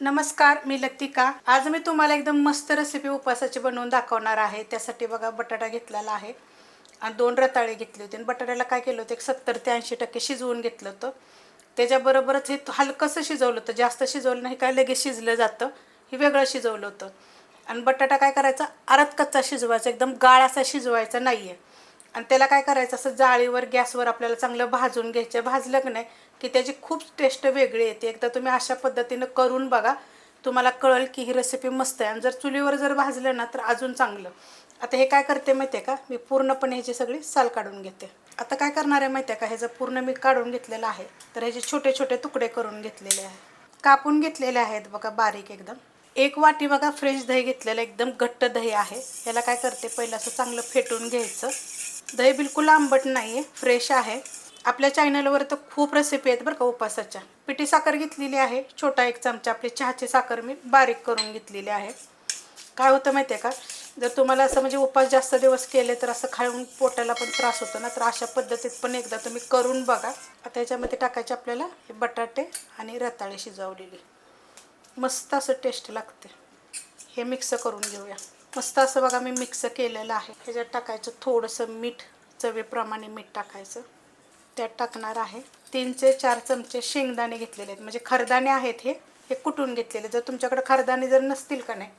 नमस्कार मी लतिका. आज मी तुम्हाला एकदम मस्त रेसिपी उपवासाची बनवून दाखवणार आहे. त्यासाठी बघा बटाटा घेतलेला आहे. आणि दोन रताळे घेतले होते. आणि बटाट्याला काय केलं होतं एक सत्तर ते ऐंशी टक्के शिजवून घेतलं होतं. त्याच्याबरोबरच हे हलकंसं शिजवलं होतं. जास्त शिजवलं नाही काय लगेच शिजलं जातं. हे वेगळं शिजवलं होतं. आणि बटाटा काय करायचा? अर्ध कच्चा शिजवायचा. एकदम गाळ असा शिजवायचा नाही आहे आणि त्याला काय करायचं असं जाळीवर गॅसवर आपल्याला चांगलं भाजून घ्यायचं. भाजलं की नाही की त्याची खूप टेस्ट वेगळी येते. एकदा तुम्ही अशा पद्धतीनं करून बघा तुम्हाला कळेल की ही रेसिपी मस्त आहे. आणि जर चुलीवर जर भाजलं ना तर अजून चांगलं. आता हे काय करते माहिती आहे का? मी पूर्णपणे ह्याची सगळी साल काढून घेते. आता काय करणार आहे माहिती आहे का ह्याचं पूर्ण मी काढून घेतलेलं आहे तर ह्याचे छोटे छोटे तुकडे करून घेतलेले आहे. कापून घेतलेले आहेत बघा बारीक एकदम. एक वाटी बघा फ्रेश दही घेतलेलं एकदम घट्ट दही आहे. याला काय करते? पहिलं असं चांगलं फेटून घ्यायचं. दही बिलकुल आंबट नाही आहे फ्रेश आहे. आपल्या चॅनलवर तर खूप रेसिपी आहेत बरं का उपासाच्या. पिठी साखर घेतलेली आहे छोटा एक चमचा आपली चहाची साखर मी बारीक करून घेतलेली आहे. काय होतं माहिती आहे का? जर तुम्हाला असं म्हणजे उपास जास्त दिवस केले तर असं खाऊन पोटाला पण त्रास होतो ना तर अशा पद्धतीत पण एकदा तुम्ही करून बघा. आता याच्यामध्ये टाकायचे आपल्याला हे बटाटे आणि रताळे शिजवलेली. मस्त असं टेस्ट लागते. हे मिक्स करून घेऊया. मस्त असं बघा मी मिक्स केलेलं आहे. ह्याच्यात टाकायचं थोडंसं मीठ चवीप्रमाणे मीठ टाकायचं. त्यात टाकणार आहे. तीनचे चार चमचे शेंगदाणे घेतलेले आहेत. म्हणजे खरदाणे आहेत हे हे कुटून घेतलेले. जर तुमच्याकडे खरदाणे जर नसतील का नाही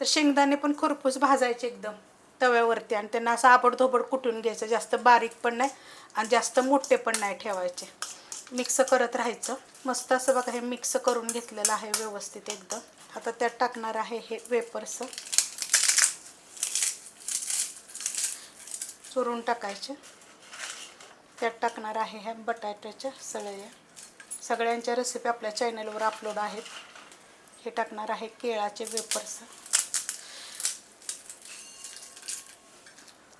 तर शेंगदाणे पण खरपूस भाजायचे एकदम तव्यावरती आणि त्यांना असं आबडधोबड कुटून घ्यायचं. जास्त बारीक पण नाही आणि जास्त मोठे पण नाही ठेवायचे. मिक्स करत राहायचं. मस्त असं बघा हे मिक्स करून घेतलेलं आहे व्यवस्थित एकदम. आता त्यात टाकणार आहे हे वेपर्स चुरून टाकायचे. त्यात टाकणार आहे ह्या बटाट्याच्या सळया सगळ्यांच्या रेसिपी आपल्या चॅनलवर अपलोड आहेत. हे टाकणार आहे केळाचे वेपर्स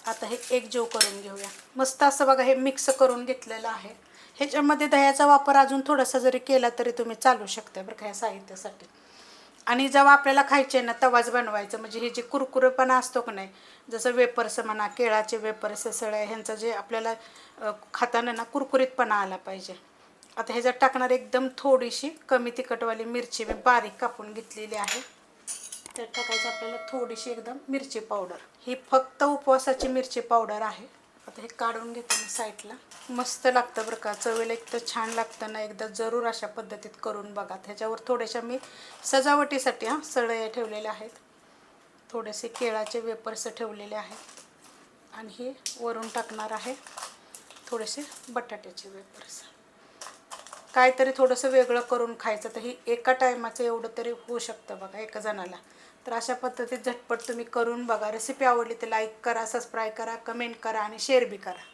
आता हे एक जेव करून घेऊया. मस्त असं बघा हे मिक्स करून घेतलेलं आहे. ह्याच्यामध्ये दह्याचा वापर अजून थोडासा जरी केला तरी तुम्ही चालू शकता बरं का ह्या साहित्यासाठी. आणि जेव्हा आपल्याला खायचे ना तवाच बनवायचं. म्हणजे हे जे कुरकुरेपणा असतो का नाही जसं वेपर्स म्हणा केळाचे वेपर्स सळ्या ह्यांचं जे आपल्याला खाताना ना कुरकुरीतपणा आला पाहिजे. आता ह्याच्यात टाकणार एकदम थोडीशी कमी तिखटवाली मिरची मी बारीक कापून घेतलेली आहे. त्यात टाकायचं आपल्याला थोडीशी एकदम मिरची पावडर. ही फक्त उपवासाची मिरची पावडर आहे. आता हे काढून घेते मी साईडला. मस्त लागतं बरं का. चवीला एक तर छान लागतं ना. एकदा जरूर अशा पद्धतीत करून बघा. त्याच्यावर थोड्याशा मी सजावटीसाठी हां सळया ठेवलेल्या आहेत. थोडेसे केळाचे वेपर्स ठेवलेले आहेत. आणि हे वरून टाकणार आहे थोडेसे बटाट्याचे वेपर्स. काहीतरी थोडंसं वेगळं करून खायचं. तर ही एका टायमाचं एवढं तरी होऊ शकतं बघा एका जणाला. तर अशा पद्धतीत झटपट तुम्ही करून बघा. रेसिपी आवडली तर लाईक करा सबस्क्राईब करा कमेंट करा आणि शेअर बी करा.